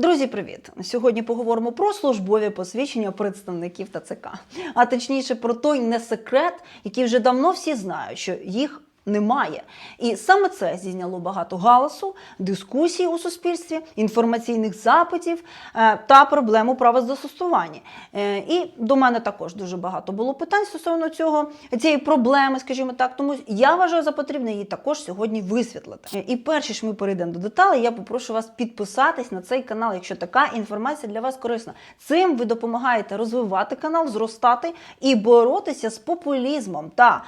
Друзі, привіт! Сьогодні поговоримо про службові посвідчення представників ТЦК. А точніше про той не секрет, який вже давно всі знають, що їх немає. І саме це зійняло багато галасу, дискусій у суспільстві, інформаційних запитів е, та проблему правозастосування. Е, І до мене також дуже багато було питань стосовно цього цієї проблеми, скажімо так. Тому я вважаю за потрібне її також сьогодні висвітлити. Е, І перш ніж ми перейдемо до деталей, я попрошу вас підписатись на цей канал, якщо така інформація для вас корисна. Цим ви допомагаєте розвивати канал, зростати і боротися з популізмом та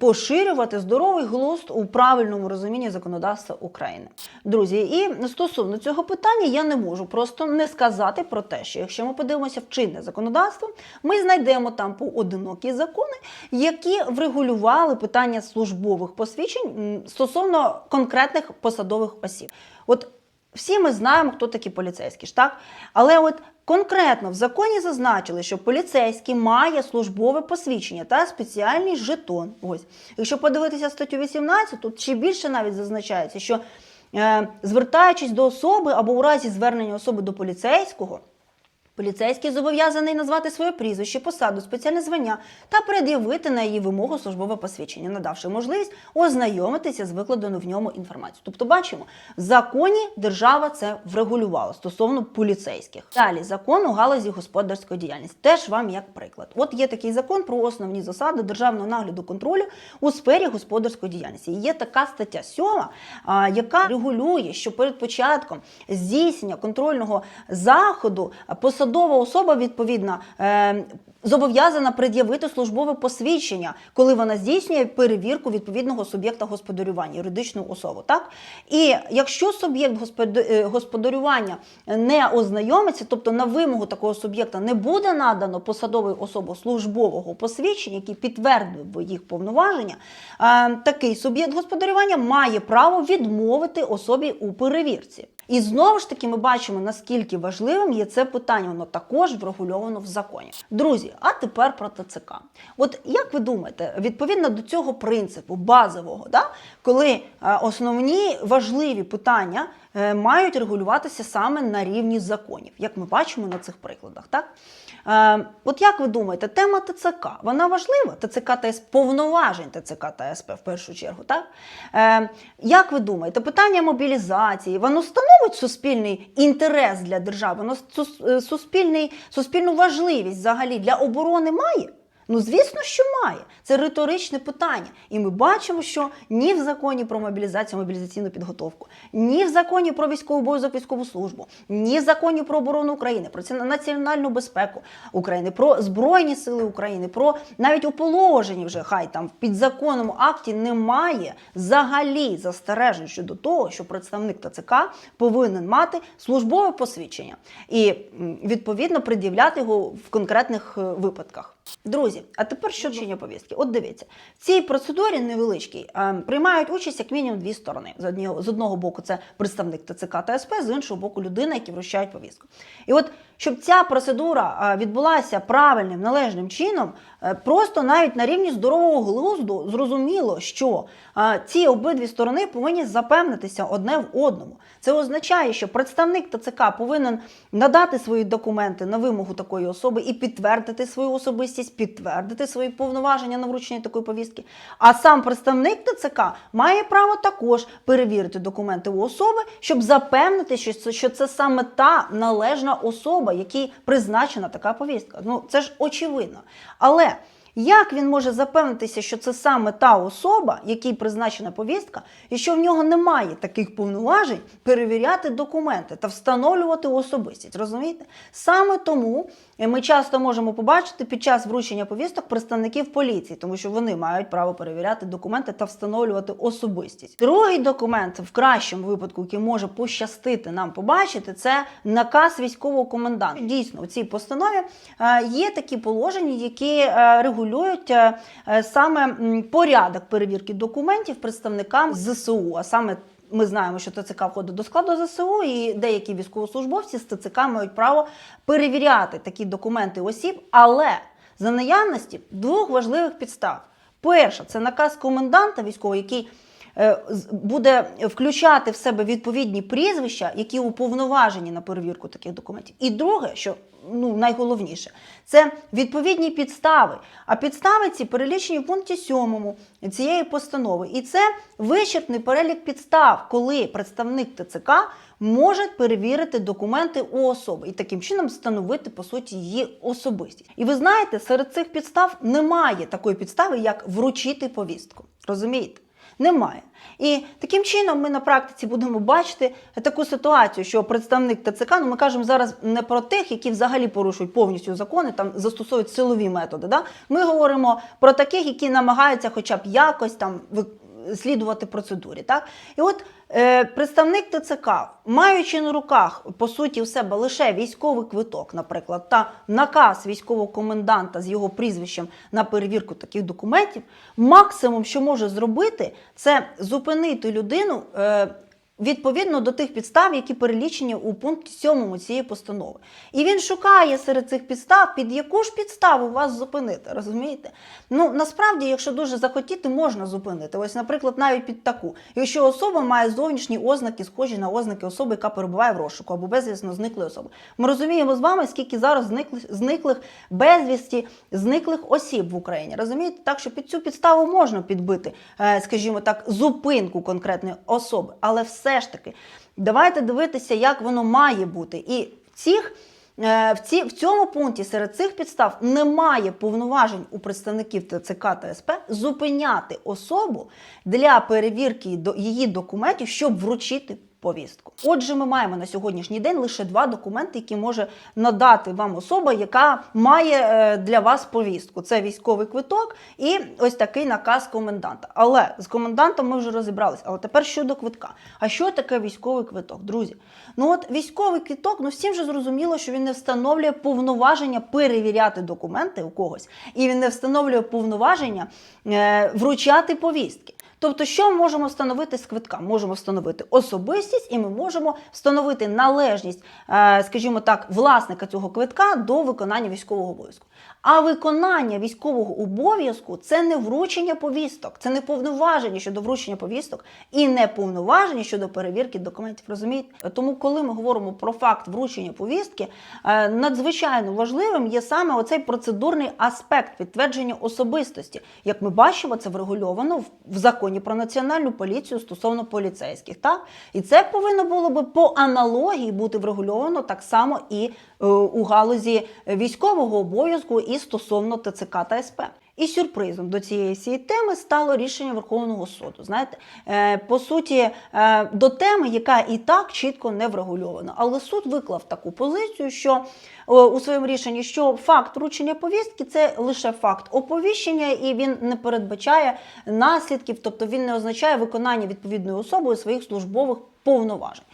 поширювати здоровий глузд у правильному розумінні законодавства України. Друзі, і стосовно цього питання я не можу просто не сказати про те, що якщо ми подивимося в чинне законодавство, ми знайдемо там поодинокі закони, які врегулювали питання службових посвідчень стосовно конкретних посадових осіб. От всі ми знаємо, хто такі поліцейські ж так? Але от конкретно в законі зазначили, що поліцейський має службове посвідчення та спеціальний жетон. Ось, якщо подивитися статтю 18, тут ще більше навіть зазначається, що е, звертаючись до особи або у разі звернення особи до поліцейського. Поліцейський зобов'язаний назвати своє прізвище, посаду, спеціальне звання та пред'явити на її вимогу службове посвідчення, надавши можливість ознайомитися з викладеною в ньому інформацією. Тобто, бачимо, в законі держава це врегулювала стосовно поліцейських. Далі закон у галузі господарської діяльності. Теж вам як приклад. От є такий закон про основні засади державного нагляду контролю у сфері господарської діяльності. Є така стаття 7, яка регулює, що перед початком здійснення контрольного заходу посадова особа відповідно е, зобов'язана пред'явити службове посвідчення, коли вона здійснює перевірку відповідного суб'єкта господарювання, юридичну особу. Так? І якщо суб'єкт е, господарювання не ознайомиться, тобто на вимогу такого суб'єкта не буде надано посадовою особою службового посвідчення, який підтвердив би їх повноваження, е, такий суб'єкт господарювання має право відмовити особі у перевірці. І знову ж таки ми бачимо, наскільки важливим є це питання, воно також врегульовано в законі. Друзі, а тепер про ТЦК. От як ви думаєте, відповідно до цього принципу базового, да, коли е, основні важливі питання е, мають регулюватися саме на рівні законів, як ми бачимо на цих прикладах, так? Е, от як ви думаєте, тема ТЦК, вона важлива? ТЦК та СП, повноважень ТЦК та СП в першу чергу, так? Як ви думаєте, питання мобілізації, воно становить суспільний інтерес для держави, воно сус- е, суспільний, суспільну важливість взагалі для оборони має? Ну, звісно, що має. Це риторичне питання. І ми бачимо, що ні в законі про мобілізацію, мобілізаційну підготовку, ні в законі про військовий обов'язок, військову службу, ні в законі про оборону України, про ці- національну безпеку України, про Збройні сили України, про навіть у положенні вже хай там в підзаконному акті немає взагалі застережень щодо того, що представник ТЦК повинен мати службове посвідчення і відповідно пред'являти його в конкретних е, випадках. Друзі, а тепер що вчення повістки? От дивіться, в цій процедурі невеличкій приймають участь як мінімум дві сторони. З одного, з одного боку, це представник ТЦК та СП, з іншого боку, людина, які вручають повістку. І от щоб ця процедура відбулася правильним, належним чином, е, просто навіть на рівні здорового глузду зрозуміло, що ці обидві сторони повинні запевнитися одне в одному. Це означає, що представник ТЦК повинен надати свої документи на вимогу такої особи і підтвердити свою особистість, підтвердити свої повноваження на вручення такої повістки. А сам представник ТЦК має право також перевірити документи у особи, щоб запевнити, що це саме та належна особа, якій призначена така повістка. Ну це ж очевидно. Але як він може запевнитися, що це саме та особа, якій призначена повістка, і що в нього немає таких повноважень перевіряти документи та встановлювати особистість? Розумієте? Саме тому е, ми часто можемо побачити під час вручення повісток представників поліції, тому що вони мають право перевіряти документи та встановлювати особистість. Другий документ, в кращому випадку, який може пощастити нам побачити, це наказ військового коменданта. Дійсно, у цій постанові е, є такі положення, які е, регулюють е, е, саме порядок перевірки документів представникам ЗСУ, а саме. Ми знаємо, що ТЦК входить до складу ЗСУ, і деякі військовослужбовці з ТЦК мають право перевіряти такі документи осіб, але за наявності двох важливих підстав. Перша це наказ коменданта військового, який буде включати в себе відповідні прізвища, які уповноважені на перевірку таких документів. І друге, що ну, найголовніше, це відповідні підстави. А підстави ці перелічені в пункті 7 цієї постанови. І це вичерпний перелік підстав, коли представник ТЦК може перевірити документи у особи і таким чином встановити по суті її особистість. І ви знаєте, серед цих підстав немає такої підстави, як вручити повістку. Розумієте? Немає. І таким чином ми на практиці будемо бачити таку ситуацію, що представник ТЦК, ну ми кажемо зараз не про тих, які взагалі порушують повністю закони, там застосовують силові методи. Да? Ми говоримо про таких, які намагаються хоча б якось там слідувати процедурі. Так? І от е, представник ТЦК, маючи на руках по суті в себе лише військовий квиток, наприклад, та наказ військового коменданта з його прізвищем на перевірку таких документів, максимум, що може зробити, це зупинити людину. Е, Відповідно до тих підстав, які перелічені у пункті 7 цієї постанови. І він шукає серед цих підстав, під яку ж підставу вас зупинити, розумієте? Ну насправді, якщо дуже захотіти, можна зупинити. Ось, наприклад, навіть під таку. Якщо особа має зовнішні ознаки, схожі на ознаки особи, яка перебуває в розшуку або безвісно зниклої особи. Ми розуміємо з вами, скільки зараз зниклих, зниклих безвісті, зниклих осіб в Україні. Розумієте? Так що під цю підставу можна підбити, е, скажімо так, зупинку конкретної особи. Але все ж таки, давайте дивитися, як воно має бути. І цих. е, В, ці, в цьому пункті серед цих підстав немає повноважень у представників ТЦК та СП зупиняти особу для перевірки до- її документів, щоб вручити повістку. Отже, ми маємо на сьогоднішній день лише два документи, які може надати вам особа, яка має е, для вас повістку. Це військовий квиток і ось такий наказ коменданта. Але з комендантом ми вже розібралися. Але тепер щодо квитка. А що таке військовий квиток, друзі? Ну от військовий квиток, ну всім же зрозуміло, що він не встановлює повноваження перевіряти документи у когось, і він не встановлює повноваження е, вручати повістки. Тобто, що ми можемо встановити з квитка? Можемо встановити особистість, і ми можемо встановити належність, е, скажімо так, власника цього квитка до виконання військового обов'язку. А виконання військового обов'язку це не вручення повісток, це не повноваження щодо вручення повісток і не повноваження щодо перевірки документів. Розумієте? Тому, коли ми говоримо про факт вручення повістки, е, надзвичайно важливим є саме оцей процедурний аспект підтвердження особистості. Як ми бачимо, це врегульовано в- законі про національну поліцію стосовно поліцейських. Так? І це повинно було би по аналогії бути врегульовано так само і е, у галузі військового обов'язку і стосовно ТЦК та СП. І сюрпризом до цієї всієї теми стало рішення Верховного суду. Знаєте, е, по суті, е, до теми, яка і так чітко не врегульована. Але суд виклав таку позицію, що у своєму рішенні, що факт вручення повістки це лише факт оповіщення, і він не передбачає наслідків, тобто він не означає виконання відповідною особою своїх службових повноважень.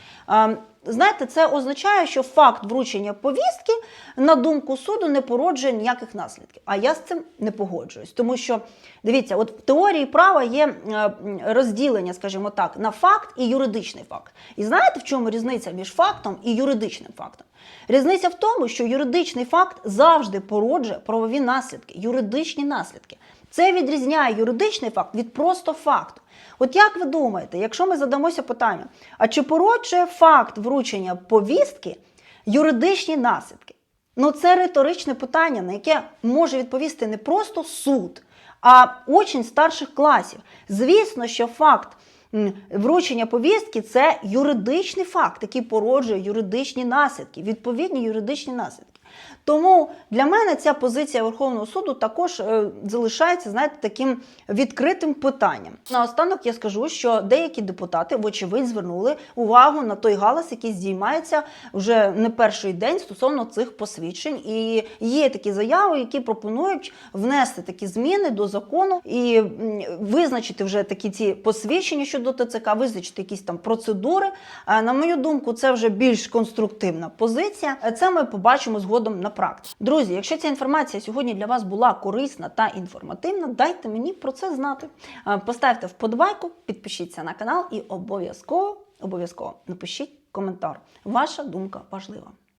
Знаєте, це означає, що факт вручення повістки, на думку суду, не породжує ніяких наслідків. А я з цим не погоджуюсь. Тому що, дивіться, от в теорії права є е, розділення, скажімо так, на факт і юридичний факт. І знаєте, в чому різниця між фактом і юридичним фактом? Різниця в тому, що юридичний факт завжди породжує правові наслідки, юридичні наслідки. Це відрізняє юридичний факт від просто факту. От як ви думаєте, якщо ми задамося питанням, а чи породжує факт вручення повістки юридичні наслідки? Ну це риторичне питання, на яке може відповісти не просто суд, а учень старших класів. Звісно, що факт вручення повістки це юридичний факт, який породжує юридичні наслідки, відповідні юридичні наслідки. Тому для мене ця позиція Верховного суду також е, залишається, знаєте, таким відкритим питанням. Наостанок я скажу, що деякі депутати, вочевидь, звернули увагу на той галас, який здіймається вже не перший день стосовно цих посвідчень. І є такі заяви, які пропонують внести такі зміни до закону і визначити вже такі ці посвідчення щодо ТЦК, визначити якісь там процедури. Е, На мою думку, це вже більш конструктивна позиція. Це ми побачимо згодом на практиці. Друзі, якщо ця інформація сьогодні для вас була корисна та інформативна, дайте мені про це знати. Е, Поставте вподобайку, підпишіться на канал і обов'язково обов'язково напишіть коментар. Ваша думка важлива.